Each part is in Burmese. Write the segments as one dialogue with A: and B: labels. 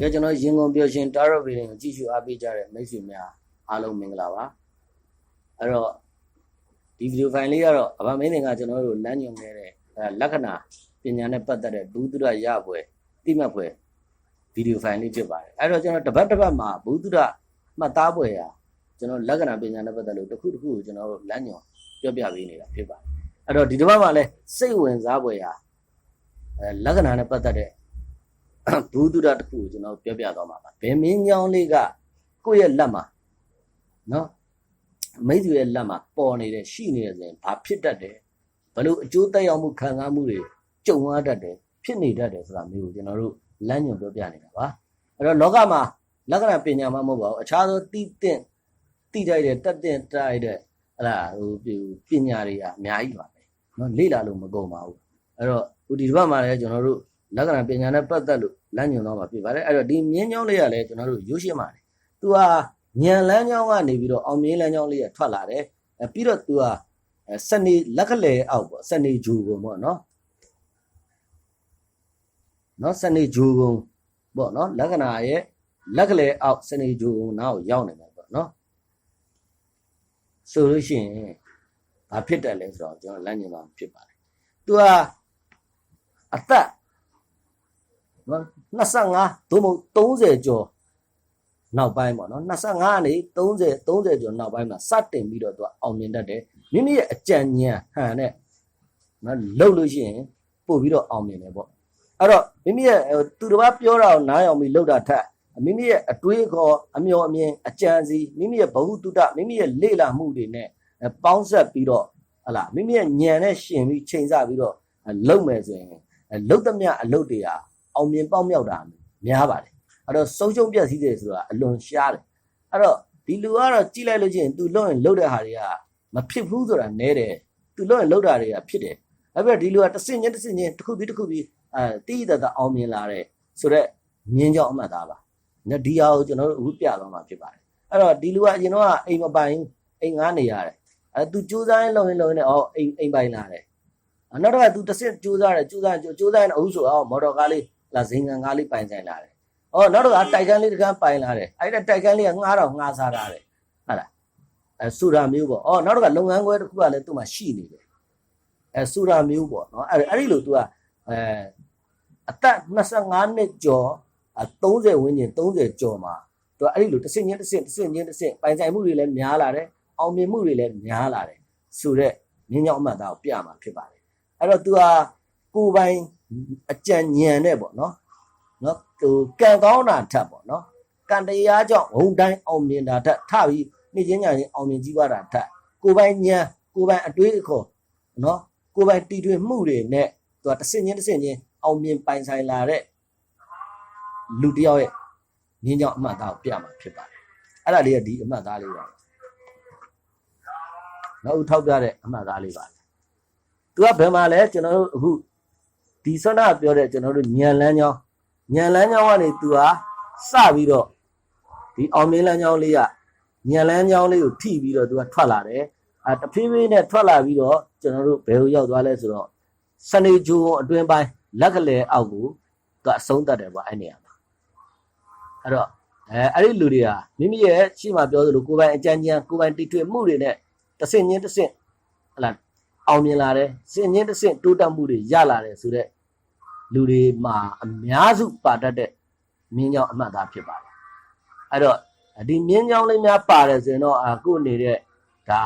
A: ကဲကျွန်တော်ရင်ကုန်ပြောရှင်တာရော့ဗီဒီယိုကိုကြည့်ရှုအားပေးကြတဲ့မိတ်ဆွေများအားလုံးမင်္ဂလာပါအဲ့တော့ဒီဗီဒီယိုဖိုင်လေးကတော့အဘမင်းတွေကကျွန်တော်တို့လမ်းညွှန်ခဲ့တဲ့အဲလက္ခဏာပညာနဲ့ပတ်သက်တဲ့ဘုဒ္ဓရရပွဲတိမှတ်ပွဲဗီဒီယိုဖိုင်လေးဖြစ်ပါတယ်အဲ့တော့ကျွန်တော်တစ်ပတ်တစ်ပတ်မှာဘုဒ္ဓရမှတ်သားပွဲရာကျွန်တော်လက္ခဏာပညာနဲ့ပတ်သက်လို့တစ်ခုတစ်ခုကိုကျွန်တော်တို့လမ်းညွှန်ပြောပြပေးနေတာဖြစ်ပါတယ်အဲ့တော့ဒီတစ်ပတ်မှာလည်းစိတ်ဝင်စားပွဲရာအဲလက္ခဏာနဲ့ပတ်သက်တဲ့ ဘူးတုဒ္ဒတစ်ခုကိုကျွန်တော်ပြောပြသွားမှာပါဘယ်မင်းညောင်းလေးကကိုယ့်ရဲ့လက်မှာနော်မိတ်ဆွေရဲ့လက်မှာပေါ်နေတယ်ရှိနေတယ်ဆိုရင်ဘာဖြစ်တတ်တယ်ဘလို့အကျိုးသက်ရောက်မှုခံစားမှုတွေကြုံရတတ်တယ်ဖြစ်နေတတ်တယ်ဆိုတာမျိုးကိုကျွန်တော်တို့လမ်းညွှန်ပြောပြနေတာပါအဲ့တော့လောကမှာလက္ခဏာပညာမှမဟုတ်ပါဘူးအခြားသောတိတင့်တိတိုက်တဲ့တက်တဲ့တိုက်တဲ့ဟလာဟိုပညာတွေကအများကြီးပါပဲနော်လေ့လာလို့မကုန်ပါဘူးအဲ့တော့ဟိုဒီတစ်ပတ်မှာလည်းကျွန်တော်တို့ လက္ခဏာပညာနဲ့ပတ်သက်လို့လမ်းညွှန်တော့မှာဖြစ်ပါတယ်အဲ့တော့ဒီမြင်းချောင်းလေးကလည်းကျွန်တော်တို့ရိုးရှင်းပါတယ်သူဟာညံလမ်းချောင်းကနေပြီးတော့အောင်မြင်းလမ်းချောင်းလေးကထွက်လာတယ်အဲပြီးတော့သူကစနေလက်ကလေးအောက်ပေါ့စနေဂျူကုန်ပေါ့နော်နော်စနေဂျူကုန်ပေါ့နော်လက္ခဏာရဲ့လက်ကလေးအောက်စနေဂျူကုန်နားကိုရောက်နေတယ်ပေါ့နော်ဆိုလို့ရှိရင်ဘာဖြစ်တယ်လဲဆိုတော့ကျွန်တော်လမ်းညွှန်တာဖြစ်ပါတယ်သူကအသက်နော် 25သို့မဟုတ်30ကျော်နောက်ပိုင်းပေါ့နော်25ကနေ30 30ကျော်နောက်ပိုင်းမှာစတင်ပြီးတော့သူကအောင်မြင်တတ်တယ်မိမိရဲ့အကြံဉာဏ်ဟန်နဲ့နော်လှုပ်လို့ရှိရင်ပို့ပြီးတော့အောင်မြင်တယ်ပေါ့အဲ့တော့မိမိရဲ့သူတစ်ပါးပြောတာကိုနားယောင်ပြီးလှုပ်တာထက်မိမိရဲ့အတွေးခေါ်အမျှော်အမြင်အကြံစီမိမိရဲ့ဘ ഹു တုတမိမိရဲ့လေ့လာမှုတွေနဲ့ပေါင်းဆက်ပြီးတော့ဟလာမိမိရဲ့ဉာဏ်နဲ့ရှင်ပြီးချိန်ဆပြီးတော့လှုပ်မယ်ဆိုရင်လှုပ်သမျှအလုပ်တွေဟာ အောင်မြင်ပေါက်မြောက်တာများပါတယ်အဲ့တော့ဆုံးရှုံးပြက်စီးတယ်ဆိုတာအလွန်ရှားတယ်အဲ့တော့ဒီလူကတော့ကြည့်လိုက်လို့ချင်းသူလွတ်ရင်လွတ်တဲ့ဟာတွေကမဖြစ်ဘူးဆိုတာနည်းတယ်သူလွတ်ရင်လွတ်တာတွေကဖြစ်တယ်အဲ့ပြဒီလူကတစ်စင်းချင်းတစ်စင်းချင်းတစ်ခုပြီးတစ်ခုပြီးအဲတိတိတတ်အောင်မြင်လာတဲ့ဆိုတော့မြင်းကြောင့်အမှတ်သားပါနော်ဒီဟာကိုကျွန်တော်တို့အခုပြသွားမှာဖြစ်ပါတယ်အဲ့တော့ဒီလူကအရင်တော့အိမ်မပိုင်အိမ်ငားနေရတယ်အဲသူစူးစမ်းလုံရင်လုံရင်အော်အိမ်အိမ်ပိုင်လာတယ်နောက်တော့ကသူတစ်စင်းစူးစမ်းတယ်စူးစမ်းစူးစမ်းရင်အဟုတ်ဆိုအောင်မော်တော်ကားလေး လာဇင်ငံကားလေးပိုင်ဆိုင်လာတယ်။အော်နောက်တော့တိုက်ကန်းလေးတစ်ကန်းပိုင်လာတယ်။အဲ့ဒါတိုက်ကန်းလေးကငှားတော့ငှားစားထားတယ်။ဟုတ်လား။အဲဆူရာမျိုးပေါ့။အော်နောက်တော့လုပ်ငန်းခွဲတစ်ခုကလည်းသူ့မှာရှိနေတယ်။အဲဆူရာမျိုးပေါ့နော်။အဲ့အဲ့ဒီလို तू ကအဲအသက်25နှစ်ကျော်30ဝန်းကျင်30ကျော်မှာသူကအဲ့ဒီလိုတစ်စင်ချင်းတစ်စင်တစ်စင်ချင်းတစ်စင်ပိုင်ဆိုင်မှုတွေလည်းများလာတယ်။အောင်မြင်မှုတွေလည်းများလာတယ်။ဆိုတော့မြင်းကြောင်အမှတ်သားကိုပြမှာဖြစ်ပါတယ်။အဲ့တော့ तू ဟာကိုယ်ပိုင် အကြံဉာဏ်နဲ့ပေါ့နော်နော်ဟိုကံကောင်းတာထက်ပေါ့နော်ကံတရားကြောင့်ဝုံတိုင်းအောင်မြင်တာထက်ထပြီးနေ့ချင်းညချင်းအောင်မြင်ကြီးပွားတာထက်ကိုယ်ပိုင်ဉာဏ်ကိုယ်ပိုင်အတွေးအခေါ်နော်ကိုယ်ပိုင်တီထွင်မှုတွေနဲ့သူကတစ်စင်ချင်းတစ်စင်ချင်းအောင်မြင်ပိုင်ဆိုင်လာတဲ့လူတစ်ယောက်ရဲ့မြင်းကြောင့်အမှတ်သားကိုပြမှာဖြစ်ပါတယ်အဲ့ဒါလေးကဒီအမှတ်သားလေးပါနောက်ထောက်ပြတဲ့အမှတ်သားလေးပါသူကဘယ်မှာလဲကျွန်တော်တို့အခု ဒီဆွမ်းနာပြောတဲ့ကျွန်တော်တို့ညံလန်းချောင်းညံလန်းချောင်းကနေသူဟာစပြီးတော့ဒီအောင်မင်းလန်းချောင်းလေးကညံလန်းချောင်းလေးကိုထိပြီးတော့သူကထွက်လာတယ်အဲတဖြည်းဖြည်းနဲ့ထွက်လာပြီးတော့ကျွန်တော်တို့ဘယ်ကိုရောက်သွားလဲဆိုတော့စနေဂျူအတွင်းပိုင်းလက်ကလေးအောက်ကိုသူအဆုံးတတ်တယ်ပေါ့အဲ့နေရာမှာအဲ့တော့အဲအဲ့ဒီလူတွေဟာမိမိရဲ့ရှိမှပြောသလိုကိုယ်ပိုင်အကြံဉာဏ်ကိုယ်ပိုင်တိထွေမှုတွေနဲ့တဆင့်ချင်းတဆင့်ဟလာအောင်မြင်လာတယ်စင်ချင်းတဆင့်တိုးတက်မှုတွေရလာတယ်ဆိုတော့ လူတွေမှာအများစုပါတတ်တဲ့မြင်းကြောင်အမှတ်သားဖြစ်ပါတယ်အဲ့တော့ဒီမြင်းကြောင်လေးများပါတယ်ဆိုရင်တော့အခုနေတဲ့ဒါ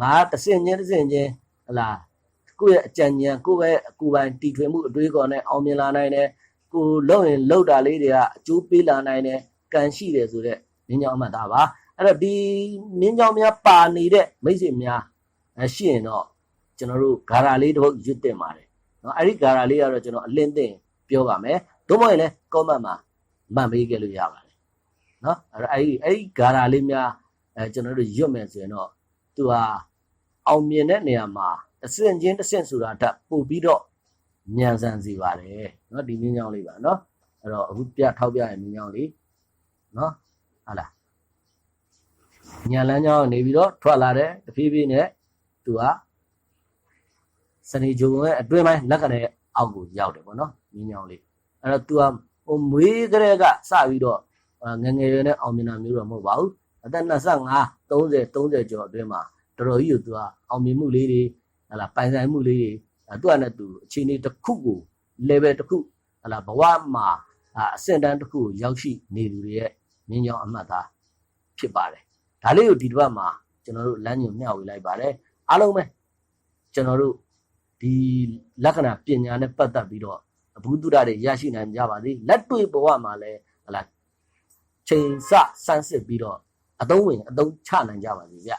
A: ငါတဆင့်ချင်းတဆင့်ချင်းဟလာကိုယ့်ရဲ့အကြံဉာဏ်ကိုယ့်ရဲ့ကိုယ်ပိုင်တီထွင်မှုအတွေးခေါ်နဲ့အောင်မြင်လာနိုင်တယ်ကိုလုံရင်လုံတာလေးတွေကအကျိုးပေးလာနိုင်တယ်ကံရှိတယ်ဆိုတော့မြင်းကြောင်အမှတ်သားပါအဲ့တော့ဒီမြင်းကြောင်များပါနေတဲ့မိတ်ဆွေများရှိရင်တော့ကျွန်တော်တို့ဂါရာလေးတစ်ပုဒ်ရွတ်တင်ပါတယ် နော်အဲ့ဒီဂါရာလေးကတော့ကျွန်တော်အလင်းသိပြောပါမယ်သို့မဟုတ်ရင်လည်း comment မှာမှတ်ပေးခဲ့လို့ရပါတယ်နော်အဲ့ဒီအဲ့ဒီဂါရာလေးများအဲကျွန်တော်တို့ရွတ်မယ်ဆိုရင်တော့သူဟာအောင်မြင်တဲ့နေရာမှာတစ်စင်ချင်းတစ်စင်ဆိုတာတက်ပို့ပြီးတော့ညံဆန်စီပါတယ်နော်ဒီမြင်းချောင်းလေးပါနော်အဲ့တော့အခုပြထောက်ပြရမြင်းချောင်းလေးနော်ဟာလားညံလန်းချောင်းနေပြီးတော့ထွက်လာတယ်တဖြည်းဖြည်းနဲ့သူက စနေဂျုံရဲ့အတွင်းပိုင်းလက်ကလည်းအောက်ကိုရောက်တယ်ပေါ့နော်မြင်းချောင်းလေးအဲ့တော့ तू ကဟဟိုမွေးကလေးကစပြီးတော့အာငယ်ငယ်ရွယ်နဲ့အောင်မြင်တာမျိုးတော့မဟုတ်ပါဘူးအသက်25 30 30ကျော်အတွင်းမှာတော်တော်ကြီးကိုသူကအောင်မြင်မှုလေးတွေဟလာပိုင်ဆိုင်မှုလေးတွေအဲသူကနဲ့သူအခြေအနေတစ်ခုကို level တစ်ခုဟလာဘဝမှာအာအဆင့်တန်းတစ်ခုကိုရောက်ရှိနေသူတွေရဲ့မြင်းကြောင်အမှတ်သားဖြစ်ပါတယ်ဒါလေးကိုဒီတစ်ပတ်မှာကျွန်တော်တို့လမ်းညွှန်မျှဝေလိုက်ပါတယ်အားလုံးပဲကျွန်တော်တို့ ဒီလက္ခဏာပညာနဲ့ပတ်သက်ပြီးတော့အဘူးတုဒ္ဒတွေရရှိနိုင်ကြပါသည်လက်တွေ့ဘဝမှာလည်းဟလာချိန်ဆဆန်းစစ်ပြီးတော့အသုံးဝင်အသုံးချနိုင်ကြပါသည်ဗျ